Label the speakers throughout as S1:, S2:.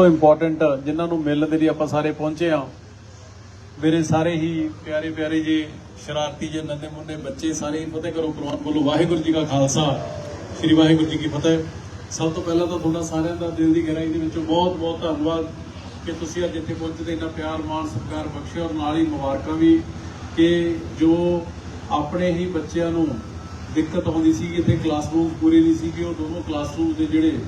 S1: ਤੋਂ ਇੰਪੋਰਟੈਂਟ ਜਿਨ੍ਹਾਂ ਨੂੰ ਮਿਲਣ ਦੇ ਲਈ ਆਪਾਂ ਸਾਰੇ ਪਹੁੰਚੇ ਆ ਮੇਰੇ ਸਾਰੇ ਹੀ ਪਿਆਰੇ ਪਿਆਰੇ ਜੀ ਸ਼ਰਾਰਤੀ ਜੇ ਨੰਨੇ ਮੁੰਨੇ ਬੱਚੇ ਸਾਰੇ ਹੀ ਫਤਿਹ ਕਰੋ ਪ੍ਰਵਾਨ ਬੋਲੋ। ਵਾਹਿਗੁਰੂ ਜੀ ਕਾ ਖਾਲਸਾ। ਸ੍ਰੀ ਵਾਹਿਗੁਰੂ ਜੀ ਕੀ ਫਤਿਹ। ਸਭ ਤੋਂ ਪਹਿਲਾਂ ਤਾਂ ਤੁਹਾਡਾ ਸਾਰਿਆਂ ਦਾ ਦਿਲ ਦੀ ਗਹਿਰਾਈ ਦੇ ਵਿੱਚੋਂ ਬਹੁਤ ਬਹੁਤ ਧੰਨਵਾਦ ਕਿ ਤੁਸੀਂ ਅੱਜ ਇੱਥੇ ਪਹੁੰਚੇ ਤੇ ਇੰਨਾ ਪਿਆਰ, ਮਾਣ, ਸਤਿਕਾਰ ਬਖਸ਼ਿਆ ਔਰ ਨਾਲ ਹੀ ਮੁਬਾਰਕਾਂ ਵੀ ਕਿ ਜੋ ਆਪਣੇ ਹੀ ਬੱਚਿਆਂ ਨੂੰ ਦਿੱਕਤ ਆਉਂਦੀ ਸੀ ਕਿ ਇੱਥੇ ਕਲਾਸਰੂਮ ਪੂਰੇ ਨਹੀਂ ਸੀ ਉਹ ਦੋਨੋਂ ਕਲਾਸਰੂਮ ਦੇ ਜਿਹੜੇ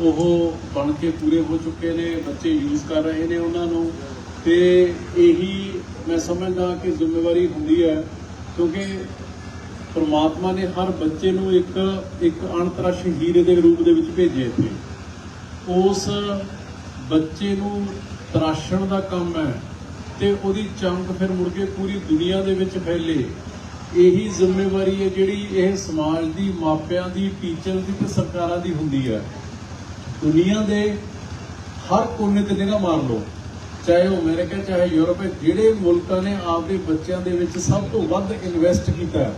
S1: ਉਹ ਬਣ ਕੇ ਪੂਰੇ ਹੋ ਚੁੱਕੇ ਨੇ, ਬੱਚੇ ਯੂਜ਼ ਕਰ ਰਹੇ ਨੇ ਉਹਨਾਂ ਨੂੰ। ਤੇ ਇਹੀ ਮੈਂ ਸਮਝਦਾ ਕਿ ਜ਼ਿੰਮੇਵਾਰੀ ਹੁੰਦੀ ਹੈ, ਕਿਉਂਕਿ ਪਰਮਾਤਮਾ ਨੇ ਹਰ ਬੱਚੇ ਨੂੰ ਇੱਕ ਇੱਕ ਅਣਤਰਸ਼ ਹੀਰੇ ਦੇ ਰੂਪ ਦੇ ਵਿੱਚ ਭੇਜਿਆ ਇੱਥੇ ਉਸ ਬੱਚੇ ਨੂੰ ਤਰਾਸ਼ਣ ਦਾ ਕੰਮ ਹੈ ਤੇ ਉਹਦੀ ਚਮਕ ਫਿਰ ਮੁੜ ਕੇ ਪੂਰੀ ਦੁਨੀਆ ਦੇ ਵਿੱਚ ਫੈਲੇ। ਇਹੀ ਜ਼ਿੰਮੇਵਾਰੀ ਹੈ ਜਿਹੜੀ ਇਹ ਸਮਾਜ ਦੀ ਮਾਪਿਆਂ ਦੀ, ਟੀਚਰ ਦੀ ਤੇ ਸਰਕਾਰਾਂ ਦੀ ਹੁੰਦੀ ਹੈ। ਦੁਨੀਆ ਦੇ ਹਰ ਕੋਨੇ ਤੇ ਨਿਗਾਹ ਮਾਰ ਲਓ। ਚਾਹੇ ਉਹ ਅਮਰੀਕਾ, ਚਾਹੇ ਯੂਰਪ ਹੈ ਜਿਹੜੇ ਮੁਲਕਾਂ ਨੇ ਆਪਦੇ ਬੱਚਿਆਂ ਦੇ ਵਿੱਚ ਸਭ ਤੋਂ ਵੱਧ ਇਨਵੈਸਟ ਕੀਤਾ,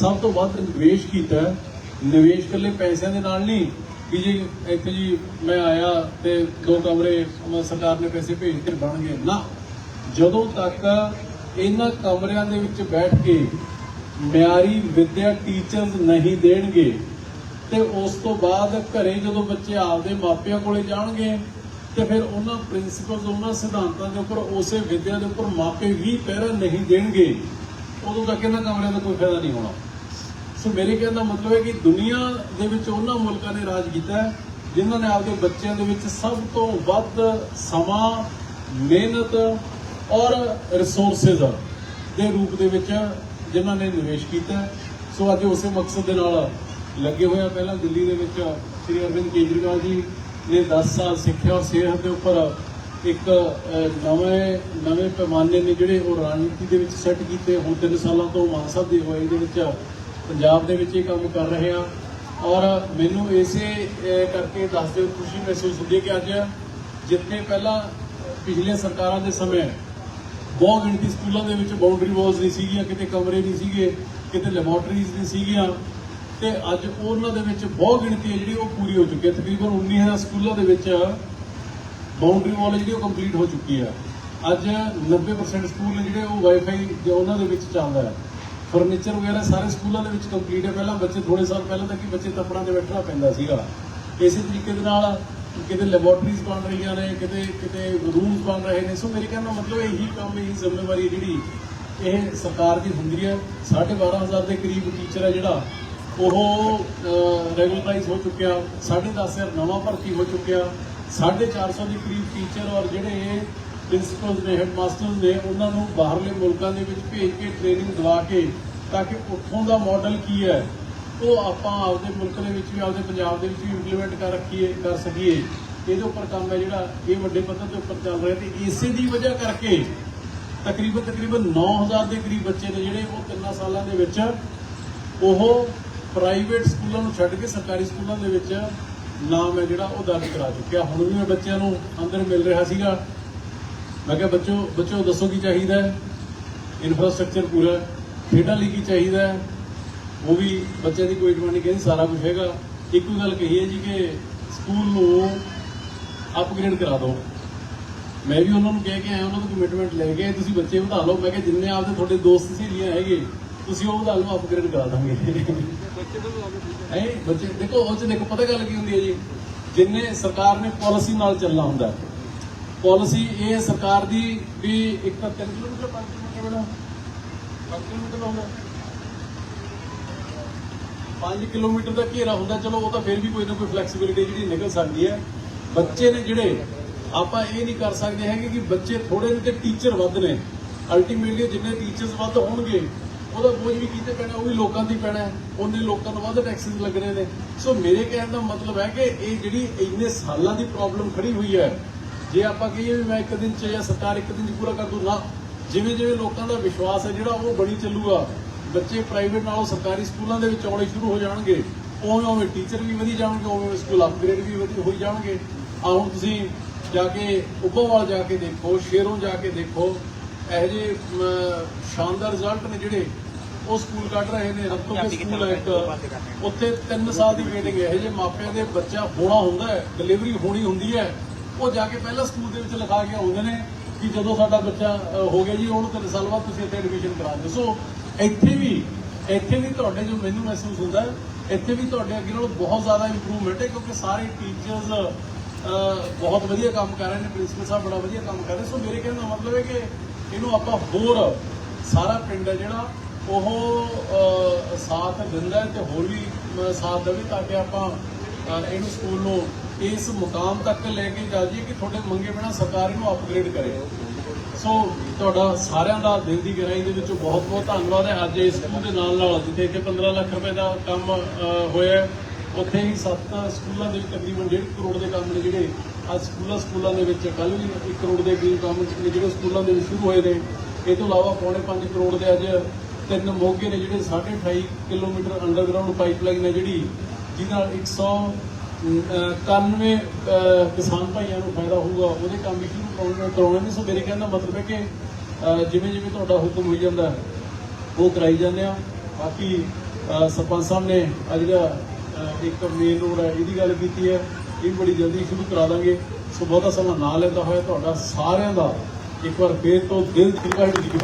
S1: ਸਭ ਤੋਂ ਵੱਧ ਨਿਵੇਸ਼ ਕੀਤਾ, ਨਿਵੇਸ਼ ਇਕੱਲੇ ਪੈਸਿਆਂ ਦੇ ਨਾਲ ਨਹੀਂ, ਕਿ ਜੀ ਇੱਥੇ ਜੀ ਮੈਂ ਆਇਆ ਤੇ ਦੋ ਕਮਰੇ ਸਰਕਾਰ ਨੇ ਪੈਸੇ ਭੇਜ ਕੇ ਬਣ ਗਏ। ਨਾ। ਜਦੋਂ ਤੱਕ ਇਹਨਾਂ ਕਮਰਿਆਂ ਦੇ ਵਿੱਚ ਬੈਠ ਕੇ ਮਿਆਰੀ ਵਿਦਿਆ ਟੀਚਰਸ ਨਹੀਂ ਦੇਣਗੇ ਤੇ ਉਸ ਤੋਂ ਬਾਅਦ ਘਰੇ ਜਦੋਂ ਬੱਚੇ ਆਪਦੇ ਮਾਪਿਆਂ ਕੋਲੇ ਜਾਣਗੇ ਤੇ ਫਿਰ ਉਹਨਾਂ ਪ੍ਰਿੰਸੀਪਲਸ, ਉਹਨਾਂ ਸਿਧਾਂਤਾਂ ਦੇ ਉੱਪਰ, ਉਸੇ ਵਿਦਿਆ ਦੇ ਉੱਪਰ ਮਾਪੇ ਵੀ ਪਹਿਰਾ ਨਹੀਂ ਦੇਣਗੇ, ਉਦੋਂ ਤੱਕ ਇਹਨਾਂ ਕਮਰਿਆਂ ਦਾ ਕੋਈ ਫਾਇਦਾ ਨਹੀਂ ਹੋਣਾ। ਸੋ ਮੇਰੇ ਕਹਿਣ ਦਾ ਮਤਲਬ ਹੈ ਕਿ ਦੁਨੀਆ ਦੇ ਵਿੱਚ ਉਹਨਾਂ ਮੁਲਕਾਂ ਨੇ ਰਾਜ ਕੀਤਾ ਜਿਨ੍ਹਾਂ ਨੇ ਆਪਦੇ ਬੱਚਿਆਂ ਦੇ ਵਿੱਚ ਸਭ ਤੋਂ ਵੱਧ ਸਮਾਂ, ਮਿਹਨਤ ਔਰ ਰਿਸੋਰਸਸ ਦੇ ਰੂਪ ਦੇ ਵਿੱਚ ਜਿਨ੍ਹਾਂ ਨੇ ਨਿਵੇਸ਼ ਕੀਤਾ ਸੋ ਅੱਜ ਉਸੇ ਮਕਸਦ ਦੇ ਨਾਲ ਲੱਗੇ ਹੋਏ ਆ ਪਹਿਲਾਂ ਦਿੱਲੀ ਦੇ ਵਿੱਚ ਸ੍ਰੀ ਅਰਵਿੰਦ ਕੇਜਰੀਵਾਲ ਜੀ ਨੇ 10 ਸਾਲ ਸਿੱਖਿਆ ਔਰ ਸਿਹਤ ਦੇ ਉੱਪਰ ਇੱਕ ਨਵੇਂ ਨਵੇਂ ਪੈਮਾਨੇ ਨੇ ਜਿਹੜੇ ਉਹ ਰਣਨੀਤੀ ਦੇ ਵਿੱਚ ਸੈੱਟ ਕੀਤੇ। ਹੁਣ 3 ਸਾਲਾਂ ਤੋਂ ਮਾਨ ਸਾਹਿਬ ਦੀ ਅਗਵਾਈ ਦੇ ਵਿੱਚ ਪੰਜਾਬ ਦੇ ਵਿੱਚ ਇਹ ਕੰਮ ਕਰ ਰਹੇ ਆ। ਔਰ ਮੈਨੂੰ ਇਸੇ ਕਰਕੇ ਦੱਸਦੇ ਹੋਏ ਖੁਸ਼ੀ ਮਹਿਸੂਸ ਹੁੰਦੀ ਹੈ ਕਿ ਅੱਜ ਜਿੱਥੇ ਪਹਿਲਾਂ ਪਿਛਲੇ ਸਰਕਾਰਾਂ ਦੇ ਸਮੇਂ ਬਹੁਤ ਗਿਣਤੀ ਸਕੂਲਾਂ ਦੇ ਵਿੱਚ ਬਾਉਂਡਰੀ ਵਾਲਸ ਨਹੀਂ ਸੀਗੀਆਂ, ਕਿਤੇ ਕਮਰੇ ਨਹੀਂ ਸੀਗੇ, ਕਿਤੇ ਲੈਬੋਰਟਰੀਜ਼ ਨਹੀਂ ਸੀਗੀਆਂ ਤੇ ਅੱਜ ਉਹਨਾਂ ਦੇ ਵਿੱਚ ਬਹੁਤ ਗਿਣਤੀ ਹੈ ਜਿਹੜੀ ਉਹ ਪੂਰੀ ਹੋ ਚੁੱਕੀ ਹੈ। ਤਕਰੀਬਨ 19000 ਸਕੂਲਾਂ ਦੇ ਵਿੱਚ ਬਾਉਂਡਰੀ ਵਾਲ ਜਿਹੜੀ ਉਹ ਕੰਪਲੀਟ ਹੋ ਚੁੱਕੀ ਹੈ। ਅੱਜ 90% ਸਕੂਲ ਨੇ ਜਿਹੜੇ ਉਹ ਵਾਈਫਾਈ ਜੋ ਉਹਨਾਂ ਦੇ ਵਿੱਚ ਚੱਲਦਾ ਹੈ। ਫਰਨੀਚਰ ਵਗੈਰਾ ਸਾਰੇ ਸਕੂਲਾਂ ਦੇ ਵਿੱਚ ਕੰਪਲੀਟ ਹੈ। ਪਹਿਲਾਂ ਬੱਚੇ ਥੋੜੇ ਸਾਲ ਪਹਿਲਾਂ ਤੱਕ ਹੀ ਬੱਚੇ ਤੱਪੜਾਂ ਤੇ ਬੈਠਣਾ ਪੈਂਦਾ ਸੀਗਾ। ਇਸੇ ਤਰੀਕੇ ਦੇ ਨਾਲ ਕਿਤੇ ਲੈਬੋਰਟਰੀਜ਼ ਬਣ ਰਹੀਆਂ ਨੇ, ਕਿਤੇ ਕਿਤੇ ਰੂਮਸ ਬਣ ਰਹੇ ਨੇ। ਸੋ ਮੇਰੇ ਕਹਿਣ ਦਾ ਮਤਲਬ ਇਹੀ ਕੰਮ, ਇਹੀ ਜ਼ਿੰਮੇਵਾਰੀ ਜਿਹੜੀ ਇਹ ਸਰਕਾਰ ਦੀ ਹੁੰਦੀ ਹੈ। 12500 ਦੇ ਕਰੀਬ ਟੀਚਰ ਹੈ ਜਿਹੜਾ ਉਹ ਰੈਗੂਲਰਾਈਜ਼ ਹੋ ਚੁੱਕਿਆ 10500 ਨਵਾਂ ਭਰਤੀ ਹੋ ਚੁੱਕਿਆ 450 ਦੇ ਕਰੀਬ ਟੀਚਰ ਔਰ ਜਿਹੜੇ ਪ੍ਰਿੰਸੀਪਲਸ ਨੇ ਹੈਡਮਾਸਟਰਸ ਨੇ, ਉਹਨਾਂ ਨੂੰ ਬਾਹਰਲੇ ਮੁਲਕਾਂ ਦੇ ਵਿੱਚ ਭੇਜ ਕੇ ਟ੍ਰੇਨਿੰਗ ਦਿਵਾ ਕੇ ਤਾਂ ਕਿ ਉੱਥੋਂ ਦਾ ਮਾਡਲ ਕੀ ਹੈ, ਉਹ ਆਪਾਂ ਆਪਦੇ ਮੁਲਕ ਦੇ ਵਿੱਚ ਵੀ, ਆਪਦੇ ਪੰਜਾਬ ਦੇ ਵਿੱਚ ਵੀ ਇੰਪਲੀਮੈਂਟ ਕਰ ਰੱਖੀਏ, ਕਰ ਸਕੀਏ। ਇਹਦੇ ਉੱਪਰ ਕੰਮ ਹੈ ਜਿਹੜਾ, ਇਹ ਵੱਡੇ ਪੱਧਰ ਦੇ ਉੱਪਰ ਚੱਲ ਰਿਹਾ ਤੇ ਇਸੇ ਦੀ ਵਜ੍ਹਾ ਕਰਕੇ ਤਕਰੀਬਨ ਤਕਰੀਬਨ 9000 ਦੇ ਕਰੀਬ ਬੱਚੇ ਨੇ ਜਿਹੜੇ ਉਹ ਤਿੰਨਾਂ ਸਾਲਾਂ ਦੇ ਵਿੱਚ ਉਹ ਪ੍ਰਾਈਵੇਟ ਸਕੂਲਾਂ ਨੂੰ ਛੱਡ ਕੇ ਸਰਕਾਰੀ ਸਕੂਲਾਂ ਦੇ ਵਿੱਚ ਨਾਮ ਹੈ ਜਿਹੜਾ ਉਹ ਦਰਜ ਕਰਾ ਚੁੱਕਿਆ। ਹੁਣ ਵੀ ਮੈਂ ਬੱਚਿਆਂ ਨੂੰ ਅੰਦਰ ਮਿਲ ਰਿਹਾ ਸੀਗਾ। ਮੈਂ ਕਿਹਾ, ਬੱਚੋ ਬੱਚੋ, ਦੱਸੋ ਕੀ ਚਾਹੀਦਾ ਹੈ? ਇਨਫਰਾਸਟ੍ਰਕਚਰ ਪੂਰਾ, ਖੇਡਾਂ ਲਈ ਕੀ ਚਾਹੀਦਾ ਹੈ? ਉਹ ਵੀ ਬੱਚਿਆਂ ਦੀ ਕੋਈ ਡਿਮਾਂਡ ਨਹੀਂ ਕਹਿੰਦੀ, ਸਾਰਾ ਕੁਝ ਹੈਗਾ। ਇੱਕੋ ਗੱਲ ਕਹੀ ਹੈ ਜੀ ਕਿ ਸਕੂਲ ਨੂੰ ਅਪਗ੍ਰੇਡ ਕਰਾ ਦਿਓ। ਮੈਂ ਵੀ ਉਹਨਾਂ ਨੂੰ ਕਹਿ ਕੇ ਆਇਆ, ਉਹਨਾਂ ਤੋਂ ਕਮਿਟਮੈਂਟ ਲੈ ਕੇ ਤੁਸੀਂ ਬੱਚੇ ਵਧਾ ਲਓ। ਮੈਂ ਕਿਹਾ, ਜਿੰਨੇ ਆਪਦੇ ਤੁਹਾਡੇ ਦੋਸਤ ਸਹੇਲੀਆਂ ਹੈਗੇ ਤੁਸੀਂ ਉਹ ਵਧਾ ਲਓ ਅਪਗ੍ਰੇਡ ਕਰਾ ਦਾਂਗੇ। ਹੈ ਬੱਚੇ, ਦੇਖੋ, ਉਹ ਚ ਦੇਖੋ, ਪਤਾ ਗੱਲ ਕੀ ਹੁੰਦੀ ਹੈ ਜੀ? ਜਿੰਨੇ ਸਰਕਾਰ ਨੇ ਪਾਲਿਸੀ ਨਾਲ ਚੱਲਣਾ ਹੁੰਦਾ ਹੈ। ਪਾਲਿਸੀ ਇਹ ਸਰਕਾਰ ਦੀ ਵੀ ਇੱਕ ਤਾਂ 3 ਕਿਲੋਮੀਟਰ 5 ਕਿਲੋਮੀਟਰ ਬਣਾ 5 ਕਿਲੋਮੀਟਰ ਹੁੰਦਾ 5 ਕਿਲੋਮੀਟਰ ਦਾ ਘੇਰਾ ਹੁੰਦਾ, ਚਲੋ, ਉਹ ਤਾਂ ਫਿਰ ਵੀ ਕੋਈ ਨਾ ਕੋਈ ਫਲੈਕਸੀਬਿਲਿਟੀ ਜਿਹੜੀ ਨਿਕਲ ਸਕਦੀ ਹੈ। ਬੱਚੇ ਨੇ ਜਿਹੜੇ, ਆਪਾਂ ਇਹ ਨਹੀਂ ਕਰ ਸਕਦੇ ਹੈਗੇ ਕਿ ਬੱਚੇ ਥੋੜੇ ਨੇ ਤੇ ਟੀਚਰ ਵੱਧ ਨੇ। ਅਲਟੀਮੇਟਲੀ ਜਿੰਨੇ ਟੀਚਰਸ ਵੱਧ ਹੋਣਗੇ ਉਹਦਾ ਬੋਝ ਵੀ ਕੀਤੇ ਪੈਣਾ, ਉਹ ਵੀ ਲੋਕਾਂ ਦੀ ਪੈਣਾ ਹੈ। ਉਹਨੇ ਲੋਕਾਂ ਨੂੰ ਵੱਧ ਟੈਕਸਿਸ ਲੱਗਣੇ ਨੇ। ਸੋ ਮੇਰੇ ਕਹਿਣ ਦਾ ਮਤਲਬ ਹੈ ਕਿ ਇਹ ਜਿਹੜੀ ਇੰਨੇ ਸਾਲਾਂ ਦੀ ਪ੍ਰੋਬਲਮ ਖੜੀ ਹੋਈ ਹੈ, ਜੇ ਆਪਾਂ ਕਹੀਏ ਵੀ ਮੈਂ ਇੱਕ ਦਿਨ ਚ ਜਾਂ ਸਰਕਾਰ ਇੱਕ ਦਿਨ ਚ ਪੂਰਾ ਕਰ ਦੂ ਨਾ ਜਿਵੇਂ ਜਿਵੇਂ ਲੋਕਾਂ ਦਾ ਵਿਸ਼ਵਾਸ ਹੈ ਜਿਹੜਾ ਉਹ ਬਣੀ ਚੱਲੂਗਾ, ਬੱਚੇ ਪ੍ਰਾਈਵੇਟ ਨਾਲੋਂ ਸਰਕਾਰੀ ਸਕੂਲਾਂ ਦੇ ਵਿੱਚ ਆਉਣੇ ਸ਼ੁਰੂ ਹੋ ਜਾਣਗੇ। ਉਵੇਂ ਉਵੇਂ ਟੀਚਰ ਵੀ ਵਧੀ ਜਾਣਗੇ, ਉਵੇਂ ਉਵੇਂ ਸਕੂਲ ਅਪਗ੍ਰੇਡ ਵੀ ਵਧੀ ਹੋਈ ਜਾਣਗੇ। ਆ ਹੁਣ ਤੁਸੀਂ ਜਾ ਕੇ ਉੱਭੋਵਾਲ ਜਾ ਕੇ ਦੇਖੋ, ਸ਼ੇਰੋਂ ਜਾ ਕੇ ਦੇਖੋ ਇਹੋ ਜਿਹੇ ਸ਼ਾਨਦਾਰ ਰਿਜ਼ਲਟ ਨੇ ਜਿਹੜੇ ਉਹ ਸਕੂਲ ਕੱਢ ਰਹੇ ਨੇ। ਹੱਥੋਂ ਕੇ ਸਕੂਲ ਹੈ ਇੱਕ। ਉੱਥੇ 3 ਸਾਲ ਦੀ ਵੇਟਿੰਗ ਹੈ। ਇਹ ਜੇ ਮਾਪਿਆਂ ਦੇ ਬੱਚਾ ਹੋਣਾ ਹੁੰਦਾ ਹੈ ਡਿਲੀਵਰੀ ਹੋਣੀ ਹੁੰਦੀ ਹੈ। ਉਹ ਜਾ ਕੇ ਪਹਿਲਾਂ ਸਕੂਲ ਦੇ ਵਿੱਚ ਲਿਖਾ ਕੇ ਆਉਂਦੇ ਨੇ ਕਿ ਜਦੋਂ ਸਾਡਾ ਬੱਚਾ ਹੋ ਗਿਆ ਜੀ, ਉਹਨੂੰ 3 ਸਾਲ ਬਾਅਦ ਤੁਸੀਂ ਇੱਥੇ ਐਡਮਿਸ਼ਨ ਕਰਾ ਦਿਓ। ਸੋ ਇੱਥੇ ਵੀ ਇੱਥੇ ਵੀ ਤੁਹਾਡੇ ਜੋ ਮੈਨੂੰ ਮਹਿਸੂਸ ਹੁੰਦਾ ਇੱਥੇ ਵੀ ਤੁਹਾਡੇ ਅੱਗੇ ਨਾਲ ਬਹੁਤ ਜ਼ਿਆਦਾ ਇੰਪਰੂਵਮੈਂਟ ਹੈ, ਕਿਉਂਕਿ ਸਾਰੇ ਟੀਚਰਸ ਬਹੁਤ ਵਧੀਆ ਕੰਮ ਕਰ ਰਹੇ ਨੇ। ਪ੍ਰਿੰਸੀਪਲ ਸਾਹਿਬ ਬੜਾ ਵਧੀਆ ਕੰਮ ਕਰ ਰਹੇ ਸੋ ਮੇਰੇ ਕਹਿਣ ਦਾ ਮਤਲਬ ਹੈ ਕਿ ਇਹਨੂੰ ਆਪਾਂ ਹੋਰ, ਸਾਰਾ ਪਿੰਡ ਹੈ ਜਿਹੜਾ, ਉਹ ਸਾਥ ਦਿੰਦਾ ਹੈ ਤੇ ਹੋਰ ਵੀ ਸਾਥ ਦੇਵੇ ਤਾਂ ਕਿ ਆਪਾਂ ਇਹਨੂੰ ਸਕੂਲ ਨੂੰ ਇਸ ਮੁਕਾਮ ਤੱਕ ਲੈ ਕੇ ਜਾ ਜਾਈਏ ਕਿ ਤੁਹਾਡੇ ਮੰਗੇ ਬਿਨਾ ਸਰਕਾਰ ਇਹਨੂੰ ਅਪਗ੍ਰੇਡ ਕਰੇ। ਸੋ ਤੁਹਾਡਾ ਸਾਰਿਆਂ ਦਾ ਦਿਲ ਦੀ ਗਹਿਰਾਈ ਦੇ ਵਿੱਚੋਂ ਬਹੁਤ ਬਹੁਤ ਧੰਨਵਾਦ ਹੈ। ਅੱਜ ਇਸ ਸਕੂਲ ਦੇ ਨਾਲ ਨਾਲ ਜਿੱਥੇ ਇੱਥੇ 15 ਲੱਖ ਰੁਪਏ ਦਾ ਕੰਮ ਹੋਇਆ ਉੱਥੇ ਹੀ ਸੱਤ ਸਕੂਲਾਂ ਦੇ ਤਕਰੀਬਨ 1.5 ਕਰੋੜ ਦੇ ਕੰਮ ਨੇ ਜਿਹੜੇ ਅੱਜ ਸਕੂਲਾਂ ਸਕੂਲਾਂ ਦੇ ਵਿੱਚ ਕੱਲ ਵੀ 1 ਕਰੋੜ ਦੇ ਕਰੀਬ ਕੰਮ ਜਿਹੜੇ ਸਕੂਲਾਂ ਦੇ ਵਿੱਚ ਸ਼ੁਰੂ ਹੋਏ ਨੇ, ਇਹ ਤੋਂ ਇਲਾਵਾ ਪੌਣੇ 5 ਕਰੋੜ ਦੇ ਅੱਜ ਤਿੰਨ ਮੋਗੇ ਨੇ ਜਿਹੜੇ 28.5 ਕਿਲੋਮੀਟਰ ਅੰਡਰਗਰਾਉਂਡ ਪਾਈਪਲਾਈਨ ਹੈ ਜਿਹੜੀ, ਜਿਹਦੇ ਨਾਲ 191 ਕਿਸਾਨ ਭਾਈਆਂ ਨੂੰ ਫਾਇਦਾ ਹੋਊਗਾ। ਉਹਦੇ ਕੰਮ ਵੀ ਸ਼ੁਰੂ ਕਰਾਉਣੇ ਕਰਾਉਣੇ ਨੇ, ਸੋ ਮੇਰੇ ਕਹਿਣ ਦਾ ਮਤਲਬ ਹੈ ਕਿ ਜਿਵੇਂ ਜਿਵੇਂ ਤੁਹਾਡਾ ਹੁਕਮ ਹੋਈ ਜਾਂਦਾ, ਉਹ ਕਰਾਈ ਜਾਂਦੇ ਆ ਬਾਕੀ ਸਰਪੰਚ ਸਾਹਿਬ ਨੇ ਆ ਜਿਹੜਾ ਇੱਕ ਮੇਨ ਰੋਡ ਹੈ, ਇਹਦੀ ਗੱਲ ਕੀਤੀ ਹੈ। ਇਹ ਬੜੀ ਜਲਦੀ ਸ਼ੁਰੂ ਕਰਾ ਦਾਂਗੇ। ਸੋ ਬਹੁਤਾ ਸਮਾਂ ਨਾ ਲੈਂਦਾ ਹੋਇਆ ਤੁਹਾਡਾ ਸਾਰਿਆਂ ਦਾ ਇੱਕ ਵਾਰ ਫੇਰ ਤੋਂ ਦਿਲ ਦੀ ਵਾਹਿਗੁਰੂ ਜੀ ਕੀ